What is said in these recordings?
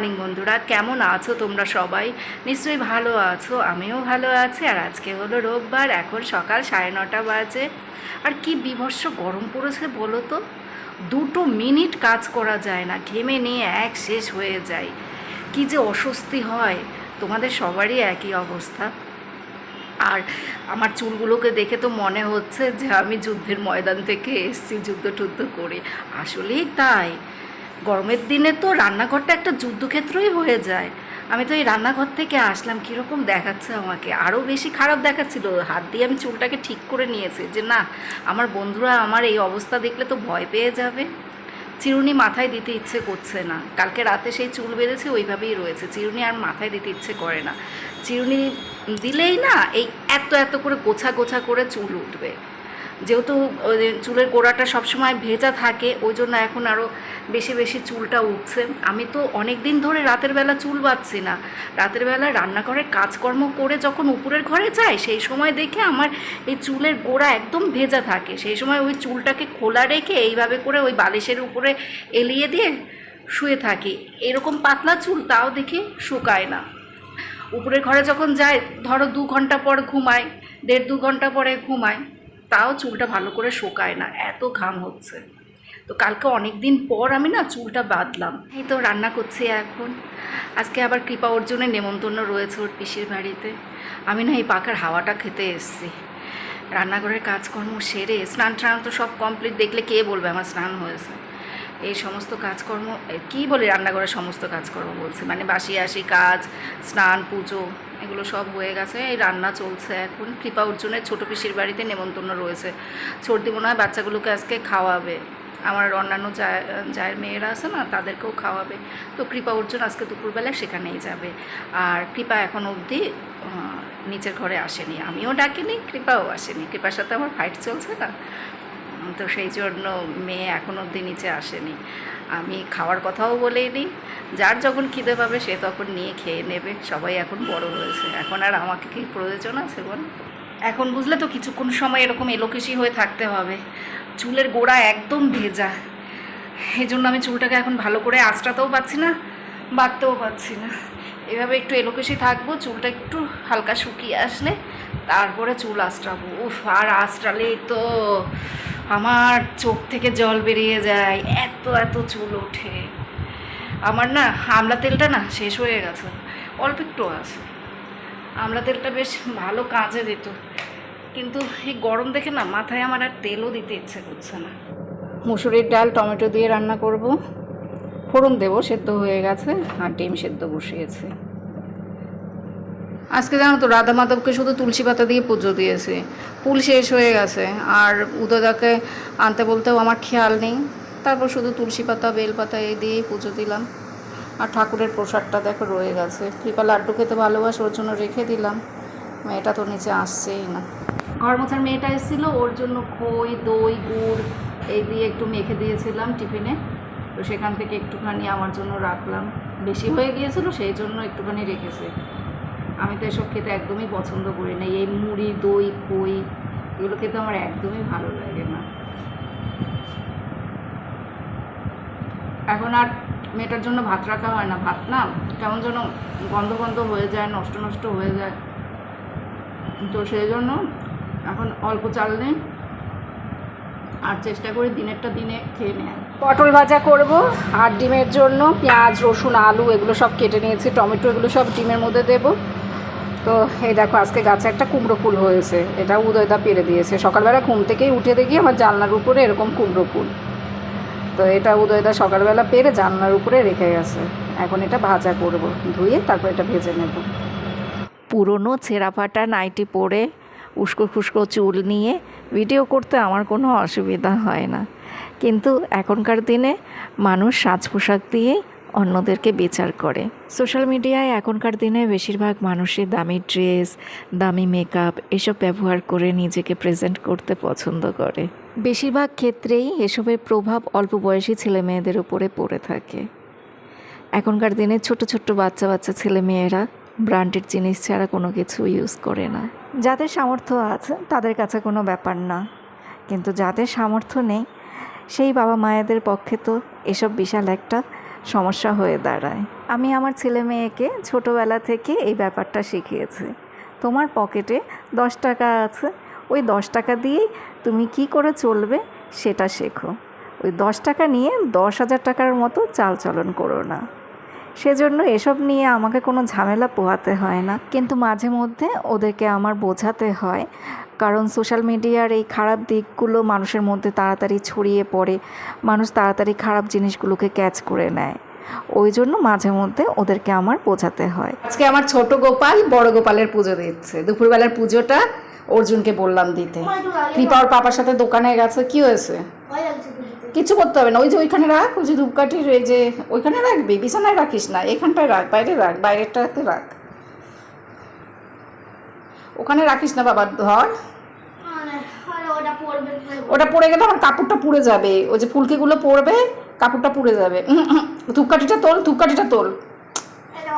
Morning বন্ধুরা, কেমন আছো তোমরা সবাই? নিশ্চয়ই ভালো আছো, আমিও ভালো আছি। আর আজকে হলো রোববার, এখন সকাল সাড়ে নটা বাজে। আর কি বিভৎস গরম পড়েছে বলো তো? দুটো মিনিট কাজ করা যায় না, ঘেমে নিয়ে এক শেষ হয়ে যায় কি যে অস্বস্তি হয়, তোমাদের সবারই একই অবস্থা। আর আমার চুলগুলোকে দেখে তো মনে হচ্ছে যে আমি যুদ্ধের ময়দান থেকে এসেছি যুদ্ধ টুদ্ধ করে। আসলেই তাই। গরমের দিনে তো রান্নাঘরটা একটা যুদ্ধক্ষেত্রই হয়ে যায়। আমি তো এই রান্নাঘর থেকে আসলাম, কীরকম দেখাচ্ছে আমাকে? আরও বেশি খারাপ দেখাচ্ছিল। হাত দিয়ে আমি চুলটাকে ঠিক করে নিয়েছি যে না, আমার বন্ধুরা আমার এই অবস্থা দেখলে তো ভয় পেয়ে যাবে। চিরুনি মাথায় দিতে ইচ্ছে করছে না। কালকে রাতে সেই চুল বেঁধেছে, ওইভাবেই রয়েছে। চিরুনি আর মাথায় দিতে ইচ্ছে করে না। চিরুনি দিলেই না, এই এত এত করে গোছা গোছা করে চুল উঠবে। যেহেতু চুলের গোড়াটা সবসময় ভেজা থাকে, ওই জন্য এখন আরও বেশি বেশি চুলটা উঠছে। আমি তো অনেক দিন ধরে রাতের বেলা চুল বাঁধছি না। রাতের বেলা রান্নাঘরে কাজকর্ম করে যখন উপরের ঘরে যাই, সেই সময় দেখে আমার এই চুলের গোড়া একদম ভেজা থাকে। সেই সময় ওই চুলটাকে খোলা রেখে এইভাবে করে ওই বালিশের উপরে এলিয়ে দিয়ে শুয়ে থাকি। এরকম পাতলা চুল তাও দেখি শুকায় না। উপরের ঘরে যখন যায় ধরো দু ঘণ্টা পর ঘুমায় দেড় দু ঘণ্টা পরে ঘুমায় তাও চুলটা ভালো করে শোকায় না, এত ঘাম হচ্ছে। তো কালকে অনেক দিন পর আমি না চুলটা বাঁধলাম। এই তো রান্না করছি এখন। আজকে আবার কৃপা অর্জুনের নেমন্তন্ন রয়েছে ওর পিসির বাড়িতে। আমি না এই পাখার হাওয়াটা খেতে এসেছি। রান্নাঘরের কাজকর্ম সেরে স্নান টান তো সব কমপ্লিট দেখলে কে বলবে আমার স্নান হয়েছে। এই সমস্ত কাজকর্ম কী বলে রান্নাঘরের সমস্ত কাজকর্ম বলছে? মানে বাসি আসি কাজ, স্নান, পুজো। এগুলো সব হয়ে গেছে, এই রান্না চলছে এখন। কৃপা অর্জুনের ছোটো পিসির বাড়িতে নেমন্তন্ন রয়েছে। সর্দি মনে হয় বাচ্চাগুলোকে আজকে খাওয়াবে। আমার অন্যান্য যায়ের মেয়েরা আছে না, তাদেরকেও খাওয়াবে। তো কৃপা অর্জুন আজকে দুপুরবেলা সেখানেই যাবে। আর কৃপা এখন অবধি নিচের ঘরে আসেনি। আমিও ডাকিনি, কৃপাও আসেনি। কৃপার সাথে আমার ফাইট চলছে না। তো সেই জন্য মেয়ে এখন অবধি নিচে আসেনি। আমি খাওয়ার কথাও বলেইনি যার যখন খিদে পাবে সে তখন নিয়ে খেয়ে নেবে। সবাই এখন বড় হয়েছে। এখন আর আমাকে কি প্রয়োজন আছে বল? এখন বুঝলে তো কিছুক্ষণ সময় এরকম এলোকেশি হয়ে থাকতে হবে। চুলের গোড়া একদম ভেজা। এই জন্য আমি চুলটাকে এখন ভালো করে আঁচড়াতেও পাচ্ছি না, বাঁধতেও পাচ্ছি না। এভাবে একটু এলোকেশি থাকব, চুলটা একটু হালকা শুকিয়ে আসলে তারপরে চুল আঁচড়াবো। উফ, আর আঁচড়ালেই তো আমার চোখ থেকে জল বেরিয়ে যায়, এত এত চুল ওঠে। আমার না, আমলা তেলটা না শেষ হয়ে গেছে, অল্প একটু আছে। আমলা তেলটা বেশ ভালো কাজে দিত, কিন্তু এই গরম দেখে না মাথায় আমার আর তেলও দিতে ইচ্ছে করছে না। মুসুরির ডাল, টমেটো দিয়ে রান্না করব। ফোড়ন দেবো, সেদ্ধ হয়ে গেছে, আর ডিম সেদ্ধ বসিয়েছে। আজকে জানো তো রাধা মাধবকে শুধু তুলসী পাতা দিয়ে পুজো দিয়েছে। ফুল শেষ হয়ে গেছে। আর উদয়দাকে আনতে বলতেও আমার খেয়াল নেই। তারপর শুধু তুলসী পাতা বেলপাতা এই দিয়েই পুজো দিলাম। আর ঠাকুরের প্রসাদটা দেখো রয়ে গেছে। কৃপা লাড্ডু খেতে ভালোবাসে, ওর জন্য রেখে দিলাম। মেয়েটা তো নিচে আসছেই না। ঘর মোছার মেয়েটা এসেছিল, ওর জন্য খই, দই, গুড় এই দিয়ে একটু মেখে দিয়েছিলাম টিফিনে। তো সেখান থেকে একটুখানি আমার জন্য রাখলাম। বেশি হয়ে গিয়েছিল, সেই জন্য একটুখানি রেখেছে। আমি তো এসব খেতে একদমই পছন্দ করি না। এই মুড়ি, দই খই এগুলো খেতে আমার একদমই ভালো লাগে না। এখন আর মেয়েটার জন্য ভাত রাখা হয় না। ভাত না কেমন যেন গন্ধ গন্ধ হয়ে যায়, নষ্ট নষ্ট হয়ে যায়। তো সেই জন্য এখন অল্প চাল নেই আর চেষ্টা করি দিনেরটা দিনে খেয়ে নেয় পটল ভাজা করব আর ডিমের জন্য পেঁয়াজ, রসুন, আলু এগুলো সব কেটে নিয়েছি। টমেটো এগুলো সব ডিমের মধ্যে দেব। তো এই দেখো, আজকে গাছে একটা কুমড়ো ফুল হয়েছে। এটা উদয়দা পেরে দিয়েছে। সকালবেলা ঘুম থেকেই উঠে দেখি আমার জানলার উপরে এরকম কুমড়ো ফুল। তো এটা উদয়দা সকালবেলা পেরে জানলার উপরে রেখে গেছে। এখন এটা ভাজা করব। ধুয়ে তারপর এটা ভেজে নেব। পুরনো ছেঁড়া ফাটা নাইটি পরে উস্কো খুস্কো চুল নিয়ে ভিডিও করতে আমার কোনো অসুবিধা হয় না। কিন্তু এখনকার দিনে মানুষ সাজ পোশাক দিয়েই অন্যদেরকে বিচার করে। সোশ্যাল মিডিয়ায় এখনকার দিনে বেশিরভাগ মানুষই দামি ড্রেস, দামি মেকআপ এসব ব্যবহার করে নিজেকে প্রেজেন্ট করতে পছন্দ করে। বেশিরভাগ ক্ষেত্রেই এসবের প্রভাব অল্প বয়সী ছেলে মেয়েদের উপরে পড়ে থাকে। এখনকার দিনে ছোট ছোট্ট বাচ্চা বাচ্চা ছেলে মেয়েরা ব্র্যান্ডেড জিনিস ছাড়া কোনো কিছু ইউজ করে না। যাদের সামর্থ্য আছে, তাদের কাছে কোনো ব্যাপার না। কিন্তু যাদের সামর্থ্য নেই, সেই বাবা মায়েদের পক্ষে তো এসব বিশাল একটা সমস্যা হয়ে দাঁড়ায়। আমি আমার ছেলে মেয়েকে ছোটোবেলা থেকে এই ব্যাপারটা শিখিয়েছি। তোমার পকেটে দশ টাকা আছে। ওই দশ টাকা দিয়েই তুমি কি করে চলবে সেটা শেখো। ওই দশ টাকা নিয়ে দশ হাজার টাকার মতো চালচলন করো না। সেজন্য এসব নিয়ে আমাকে কোনো ঝামেলা পোহাতে হয় না। কিন্তু মাঝে মধ্যে ওদেরকে আমার বোঝাতে হয়। কারণ সোশ্যাল মিডিয়ার এই খারাপ দিকগুলো মানুষের মধ্যে তাড়াতাড়ি ছড়িয়ে পড়ে। মানুষ তাড়াতাড়ি খারাপ জিনিসগুলোকে ক্যাচ করে নেয়। ওই জন্য মাঝে মধ্যে ওদেরকে আমার বোঝাতে হয়। আজকে আমার ছোট গোপাল বড় গোপালের পুজো দিচ্ছে। দুপুরবেলার পুজোটা অর্জুনকে বললাম দিতে। কৃপা ওর পাপার সাথে দোকানে গেছে কি হয়েছে? কিছু করতে হবে না। ওই যে ওইখানে রাখ ওই যে ধূপকাঠির এই যে ওইখানে রাখবি বিছানায় রাখিস না এখানটায় রাখ বাইরে রাখ বাইরেরটাতে রাখ। ওখানে রাখিস না বাবা ধর। ওটা পড়ে গেলে আমার কাপড়টা পুড়ে যাবে। ওই যে ফুলকিগুলো পড়বে কাপড়টা পুড়ে যাবে। ধূপকাঠিটা তোল ধূপকাঠিটা তোল।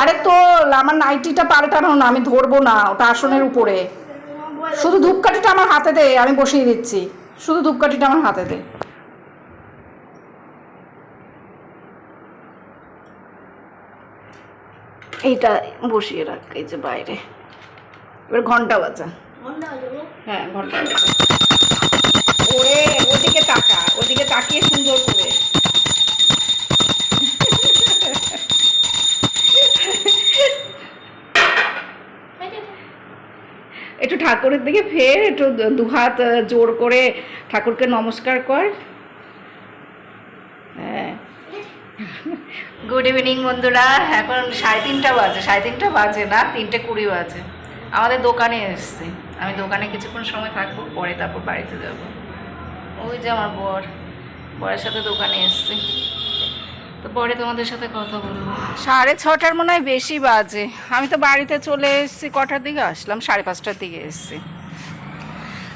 আরে তোল আমার নাইটিটা পাল্টানো না আমি ধরবো না ওটা আসনের উপরে। শুধু ধূপকাঠিটা আমার হাতে দে আমি বসিয়ে দিচ্ছি। শুধু ধূপকাঠিটা আমার হাতে দে। এইটা বসিয়ে রাখ এই যে বাইরে। এবার ঘণ্টা বাজা। হ্যাঁ ঘণ্টা বাজা। ওরে ওদিকে তাকা ওদিকে তাকিয়ে সুন্দর করে। একটু ঠাকুরের দিকে ফের একটু দুহাত জোর করে ঠাকুরকে নমস্কার কর। হ্যাঁ। গুড ইভিনিং বন্ধুরা। এখন সাড়ে তিনটা বাজে সাড়ে তিনটা বাজে না তিনটে কুড়ি বাজে। আমাদের দোকানে এসছে। আমি দোকানে কিছুক্ষণ সময় থাকব, পরে তারপর বাড়িতে যাব। ওই যে আমার বর। বরের সাথে দোকানে এসছে। তো পরে তোমাদের সাথে কথা বলব। সাড়ে ছটার মনে হয় বেশি বাজে। আমি তো বাড়িতে চলে এসেছি কটার দিকে? আসলাম সাড়ে পাঁচটার দিকে এসেছি।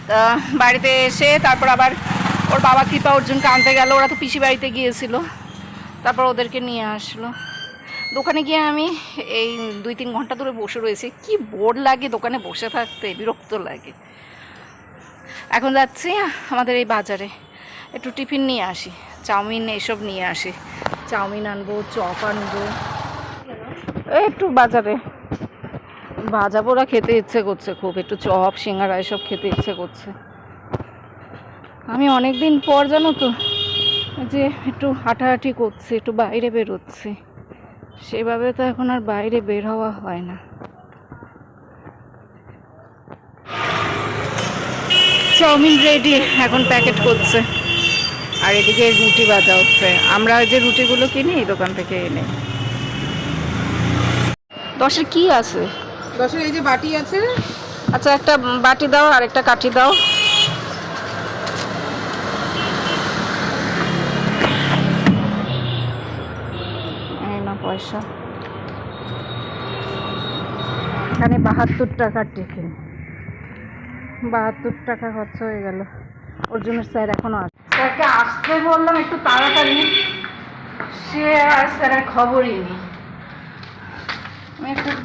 তা বাড়িতে এসে তারপর আবার ওর বাবা কৃপা অর্জুনকে আনতে গেল। ওরা তো পিসি বাড়িতে গিয়েছিল। তারপর ওদেরকে নিয়ে আসলো। দোকানে গিয়ে আমি এই দুই তিন ঘণ্টা ধরে বসে রয়েছি। কি বোর লাগে দোকানে বসে থাকতে, বিরক্ত লাগে। এখন যাচ্ছি আমাদের এই বাজারে। একটু টিফিন নিয়ে আসি, চাউমিন এসব নিয়ে আসি। চাউমিন আনব, চপ আনব। একটু বাজারে। ভাজা পোড়া খেতে ইচ্ছে করছে খুব, একটু চপ, সিঙ্গারা এসব খেতে ইচ্ছে করছে। আমি অনেক দিন পর জানো তো, যে একটু হাঁটাহাঁটি করছি, একটু বাইরে বেরোচ্ছি। সেভাবে তো এখন আর বাইরে বের হওয়া হয় না। চাউমিন রেডি এখন প্যাকেট করছে। আর এদিকে রুটি ভাজা হচ্ছে। আমরা যে রুটিগুলো কিনি এই দোকান থেকে এনে। দশের কি আছে? দশের এই যে বাটি আছে। আচ্ছা একটা বাটি দাও আর একটা কাঠি দাও। পয়সা। এখানে বাহাত্তর টাকার টিফিন। বাহাত্তর টাকা খরচ হয়ে গেল। ওর জন্য স্যার এখনও আসে স্যারকে আসতে বললাম, একটু তাড়াতাড়ি। সে আর স্যারের খবরই নেই।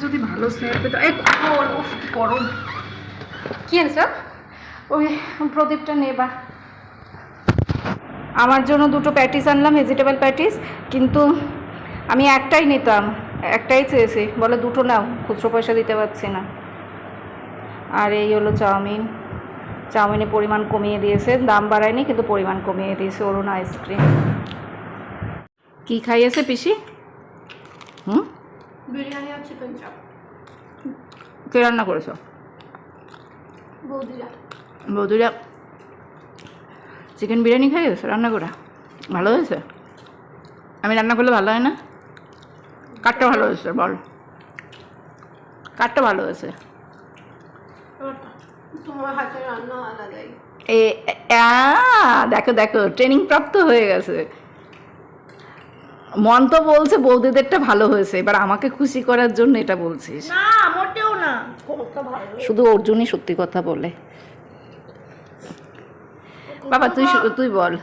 যদি ভালো স্যার পেতাম। এই আনছো ওই প্রদীপটা নেবা। আমার জন্য দুটো প্যাটিস আনলাম, ভেজিটেবল প্যাটিস, কিন্তু আমি একটাই নিতাম একটাই চেয়েছি। বলে দুটো নাও খুচরো পয়সা দিতে পারছি না। আর এই হলো চাউমিন। চাউমিনের পরিমাণ কমিয়ে দিয়েছে। দাম বাড়ায়নি কিন্তু পরিমাণ কমিয়ে দিয়েছে। Arun ice cream. কি খাইয়েছে পিসি? হুম? বিরিয়ানি আর চিকেন চাপ কে রান্না করেছ? বৌদিরা। বৌদিরা চিকেন বিরিয়ানি খাইয়েছে রান্না করা? ভালো হয়েছে? আমি রান্না করলে ভালো হয় না? কাঠটা ভালো হয়েছে বল। কাঠটা ভালো হয়েছে। এ দেখো দেখো ট্রেনিং প্রাপ্ত হয়ে গেছে। মন তো বলছে বৌদিদেরটা ভালো হয়েছে এবার আমাকে খুশি করার জন্য এটা বলছিস। না মোটেও না। শুধু অর্জুনই সত্যি কথা বলে। বাবা তুই তুই বল।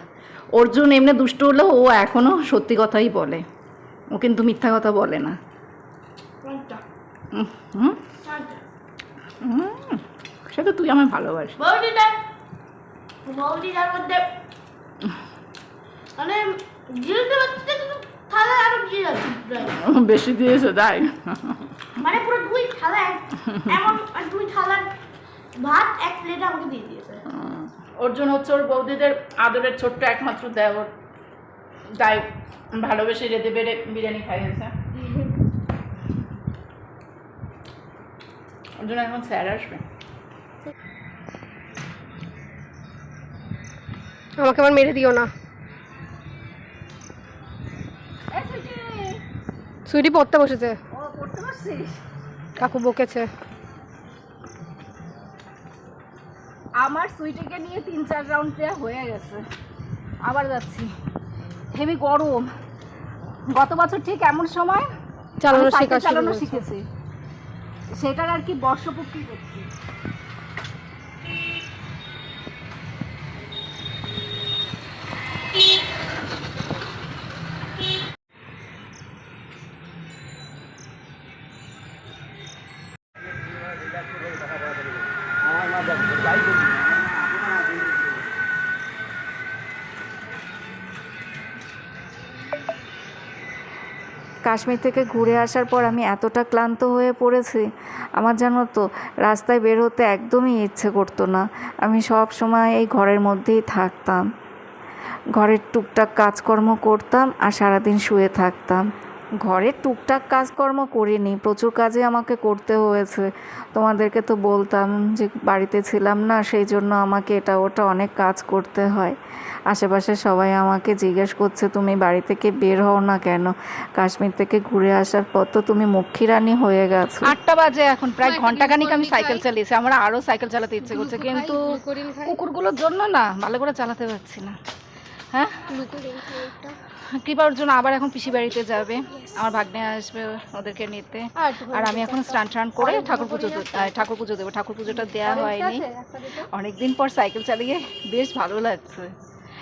অর্জুন এমনি দুষ্ট হলেও ও এখনও সত্যি কথাই বলে। ও কিন্তু মিথ্যা কথা বলে না। কোনটা? হুম, হুম সে তো তুই আমার ভালোবাসি বৌদিটার মধ্যে মানে থালা আরও দিয়ে। বেশি দিয়েছে তাই? মানে পুরো দুই থালা এমন দুই থালার ভাত এক প্লেটে আমাকে দিয়ে দিয়েছে। অর্জুন হচ্ছে ওর বৌদিদের আদরের ছোট্ট একমাত্র দেওর তাই ভালোবেসে রেঁধে পেরে বিরিয়ানি খাইয়েছে। অর্জুন এখন স্যার আসবে। আমাকে আবার মেরে দিও না। সুইটি। পড়তে বসেছে। কাকু বকেছে। আমার সুইটিকে নিয়ে তিন চার রাউন্ড দেওয়া হয়ে গেছে। আবার যাচ্ছি। হেভি গরম। গত বছর ঠিক এমন সময় চালানো শেখা চালানো। শিখেছি। সেটার আর কি বর্ষপূর্তি করছি। কাশ্মীর থেকে ঘুরে আসার পর আমি এতটা ক্লান্ত হয়ে পড়েছি, আমার জানো তো, রাস্তায় বের হতে একদমই ইচ্ছে করতো না। আমি সব সময় এই ঘরের মধ্যেই থাকতাম। ঘরের টুকটাক কাজকর্ম করতাম আর সারাদিন শুয়ে থাকতাম। ঘরের টুকটাক কাজকর্ম করিনি প্রচুর কাজে আমাকে করতে হয়েছে। তোমাদেরকে তো বলতাম যে বাড়িতে ছিলাম না সেই জন্য আমাকে এটা ওটা অনেক কাজ করতে হয়। আশেপাশে সবাই আমাকে জিজ্ঞেস করছে তুমি বাড়ি থেকে বের হও না কেন? কাশ্মীর থেকে ঘুরে আসার পর তো তুমি মক্ষী রানী হয়ে গেছো। আটটা বাজে এখন প্রায় ঘন্টাখানিক আমি সাইকেল চালিয়েছি। আমার আরও সাইকেল চালাতে ইচ্ছে করছে কিন্তু কুকুরগুলোর জন্য না ভালো করে চালাতে পারছি না। হ্যাঁ? কৃপা অর্জুন আবার এখন পিসি বাড়িতে যাবে। আমার ভাগ্নে আসবে ওদেরকে নিতে। আর আমি এখন স্নান টান করে ঠাকুর পুজো দে- ঠাকুর পুজো দেবো। ঠাকুর পুজোটা দেওয়া হয়নি। অনেকদিন পর সাইকেল চালিয়ে বেশ ভালো লাগছে।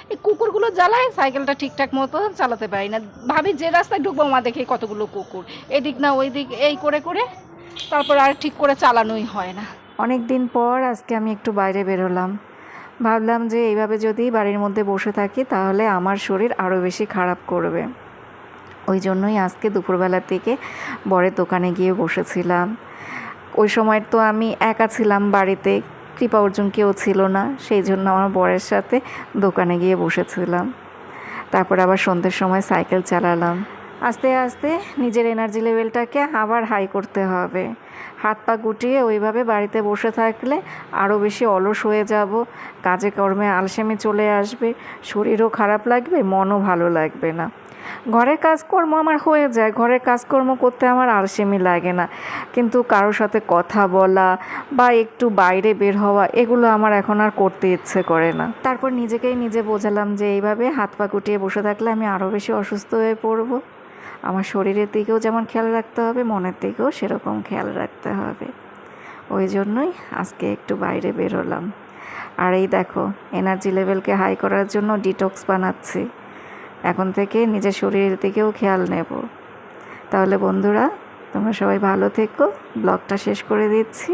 এই কুকুরগুলো জ্বালায় সাইকেলটা ঠিকঠাক মতো চালাতে পারি না। ভাবি যে রাস্তায় ঢুকবো মা দেখে কতগুলো কুকুর। এদিক না ওই দিক এই করে করে তারপর আর ঠিক করে চালানোই হয় না। অনেক দিন পর আজকে আমি একটু বাইরে বেরোলাম ভাবলাম যে এইভাবে যদি বাড়ির মধ্যে বসে থাকি, তাহলে আমার শরীর আরও বেশি খারাপ করবে। ওই জন্যই আজকে দুপুরবেলার থেকে বরের দোকানে গিয়ে বসেছিলাম। ওই সময় তো আমি একা ছিলাম বাড়িতে, কৃপা অর্জুন কেউ ছিল না, সেই জন্য আমার বরের সাথে দোকানে গিয়ে বসেছিলাম। তারপর আবার সন্ধ্যের সময় সাইকেল চালালাম। আস্তে আস্তে নিজের এনার্জি লেভেলটাকে আবার হাই করতে হবে। হাত পা গুটিয়ে ওইভাবে বাড়িতে বসে থাকলে আরও বেশি অলস হয়ে যাব। কাজে কর্মে আলসেমি চলে আসবে, শরীরও খারাপ লাগবে, মনও ভালো লাগবে না। ঘরের কাজকর্ম আমার হয়ে যায়, ঘরের কাজকর্ম করতে আমার আলসেমি লাগে না। কিন্তু কারোর সাথে কথা বলা বা একটু বাইরে বের হওয়া, এগুলো আমার এখন আর করতে ইচ্ছে করে না। তারপর নিজেকেই নিজে বোঝালাম যে এইভাবে হাত পা গুটিয়ে বসে থাকলে আমি আরও বেশি অসুস্থ হয়ে পড়ব। আমার শরীরের দিকেও যেমন খেয়াল রাখতে হবে, মনের দিকেও সেরকম খেয়াল রাখতে হবে। ওই জন্যই আজকে একটু বাইরে বেরোলাম আর এই দেখো এনার্জি লেভেলকে হাই করার জন্য ডিটক্স বানাচ্ছি। এখন থেকে নিজের শরীরের দিকেও খেয়াল নেব। তাহলে বন্ধুরা, তোমরা সবাই ভালো থেকো। ব্লগটা শেষ করে দিচ্ছি।